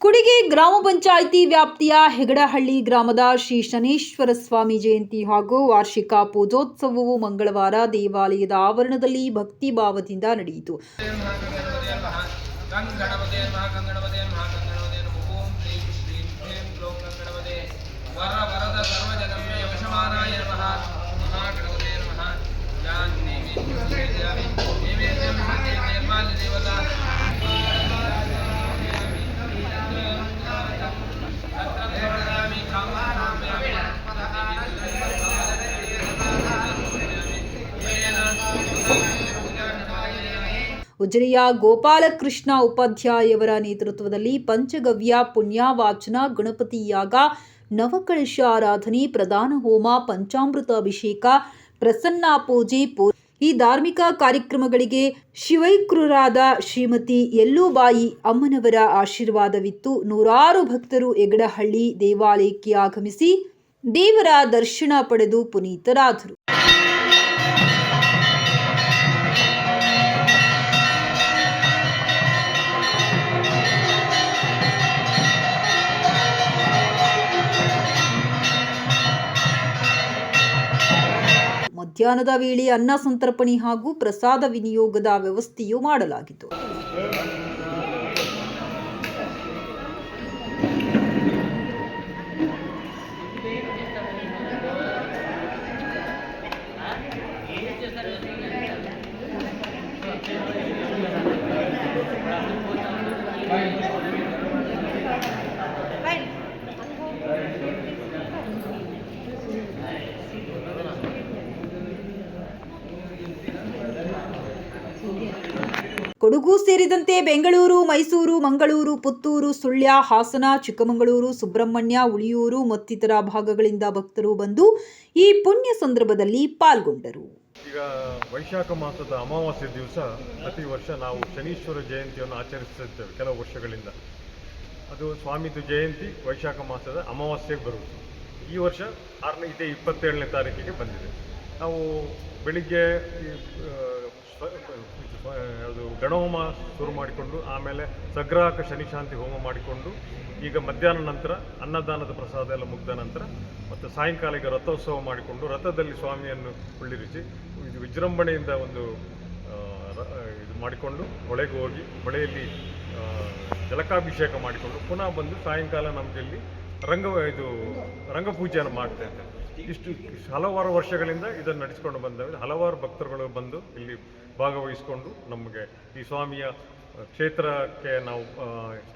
ಕುಡಿಗೆ ಗ್ರಾಮ ಪಂಚಾಯಿತಿ ವ್ಯಾಪ್ತಿಯ ಹೆಗಡಹಳ್ಳಿ ಗ್ರಾಮದ ಶ್ರೀ ಶನೇಶ್ವರ ಸ್ವಾಮಿ ಜಯಂತಿ ಹಾಗೂ ವಾರ್ಷಿಕ ಪೂಜೋತ್ಸವವು ಮಂಗಳವಾರ ದೇವಾಲಯದ ಆವರಣದಲ್ಲಿ ಭಕ್ತಿ ಭಾವದಿಂದ ನಡೆಯಿತು ಉಜಿರೆಯ ಗೋಪಾಲಕೃಷ್ಣ ಉಪಾಧ್ಯಾಯವರ ನೇತೃತ್ವದಲ್ಲಿ ಪಂಚಗವ್ಯ ಪುಣ್ಯವಾಚನ ಗಣಪತಿ ಯಾಗ, ನವಕಳಶ ಆರಾಧನೆ, ಪ್ರಧಾನ ಹೋಮ, ಪಂಚಾಮೃತ ಅಭಿಷೇಕ, ಪ್ರಸನ್ನ ಪೂಜೆ, ಪೂ ಈ ಧಾರ್ಮಿಕ ಕಾರ್ಯಕ್ರಮಗಳಿಗೆ ಶಿವೈಕೃರಾದ ಶ್ರೀಮತಿ ಎಲ್ಲೂಬಾಯಿ ಅಮ್ಮನವರ ಆಶೀರ್ವಾದವಿತ್ತು. ನೂರಾರು ಭಕ್ತರು ಎಗಡಹಳ್ಳಿ ದೇವಾಲಯಕ್ಕೆ ಆಗಮಿಸಿ ದೇವರ ದರ್ಶನ ಪಡೆದು ಪುನೀತರಾದರು. ಮಧ್ಯಾಹ್ನದ ವೇಳೆ ಅನ್ನ ಸಂತರ್ಪಣೆ ಹಾಗೂ ಪ್ರಸಾದ ವಿನಿಯೋಗದ ವ್ಯವಸ್ಥೆಯೂ ಮಾಡಲಾಗಿತ್ತು. ಕೊಡಗು ಸೇರಿದಂತೆ ಬೆಂಗಳೂರು, ಮೈಸೂರು, ಮಂಗಳೂರು, ಪುತ್ತೂರು, ಸುಳ್ಯ, ಹಾಸನ, ಚಿಕ್ಕಮಗಳೂರು, ಸುಬ್ರಹ್ಮಣ್ಯ, ಉಳಿಯೂರು ಮತ್ತಿತರ ಭಾಗಗಳಿಂದ ಭಕ್ತರು ಬಂದು ಈ ಪುಣ್ಯ ಸಂದರ್ಭದಲ್ಲಿ ಪಾಲ್ಗೊಂಡರು. ಈಗ ವೈಶಾಖ ಮಾಸದ ಅಮಾವಾಸ್ಯ ದಿವಸ ಪ್ರತಿ ವರ್ಷ ನಾವು ಶನೀಶ್ವರ ಜಯಂತಿಯನ್ನು ಆಚರಿಸುತ್ತೇವೆ ಕೆಲವು ವರ್ಷಗಳಿಂದ. ಅದು ಸ್ವಾಮಿದು ಜಯಂತಿ ವೈಶಾಖ ಮಾಸದ ಅಮಾವಾಸ್ಯೆಗೆ ಬರುವುದು. ಈ ವರ್ಷ ಆರನೇ, ಇದೇ ಇಪ್ಪತ್ತೇಳನೇ ತಾರೀಕಿಗೆ ಬಂದಿದೆ. ನಾವು ಬೆಳಿಗ್ಗೆ ಅದು ಗಣಹೋಮ ಶುರು ಮಾಡಿಕೊಂಡು ಆಮೇಲೆ ಸಗ್ರಾಹಕ ಶನಿಶಾಂತಿ ಹೋಮ ಮಾಡಿಕೊಂಡು ಈಗ ಮಧ್ಯಾಹ್ನ ನಂತರ ಅನ್ನದಾನದ ಪ್ರಸಾದ ಎಲ್ಲ ಮುಗ್ದ ನಂತರ ಮತ್ತು ಸಾಯಂಕಾಲ ಈಗ ರಥೋತ್ಸವ ಮಾಡಿಕೊಂಡು ರಥದಲ್ಲಿ ಸ್ವಾಮಿಯನ್ನು ಕುಳ್ಳಿರಿಸಿ ಇದು ವಿಜೃಂಭಣೆಯಿಂದ ಒಂದು ಇದು ಮಾಡಿಕೊಂಡು ಹೊಳೆಗೆ ಹೋಗಿ ಹೊಳೆಯಲ್ಲಿ ಜಲಕಾಭಿಷೇಕ ಮಾಡಿಕೊಂಡು ಪುನಃ ಬಂದು ಸಾಯಂಕಾಲ ನಮಗೆ ಇಲ್ಲಿ ರಂಗ, ಇದು ರಂಗಪೂಜೆಯನ್ನು ಮಾಡ್ತಾ ಇದ್ದೇವೆ. ಇಷ್ಟು ಹಲವಾರು ವರ್ಷಗಳಿಂದ ಇದನ್ನು ನಡೆಸಿಕೊಂಡು ಬಂದವೆ ಹಲವಾರು ಭಕ್ತರುಗಳು ಬಂದು ಇಲ್ಲಿ ಭಾಗವಹಿಸಿಕೊಂಡು ನಮಗೆ ಈ ಸ್ವಾಮಿಯ ಕ್ಷೇತ್ರಕ್ಕೆ ನಾವು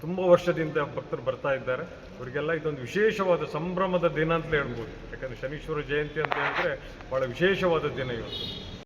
ತುಂಬ ವರ್ಷದಿಂದ ಭಕ್ತರು ಬರ್ತಾ ಇದ್ದಾರೆ. ಅವರಿಗೆಲ್ಲ ಇದೊಂದು ವಿಶೇಷವಾದ ಸಂಭ್ರಮದ ದಿನ ಅಂತಲೇ ಹೇಳ್ಬೋದು. ಯಾಕಂದರೆ ಶನೀಶ್ವರ ಜಯಂತಿ ಅಂತ ಹೇಳಿದ್ರೆ ಭಾಳ ವಿಶೇಷವಾದ ದಿನ ಇವತ್ತು.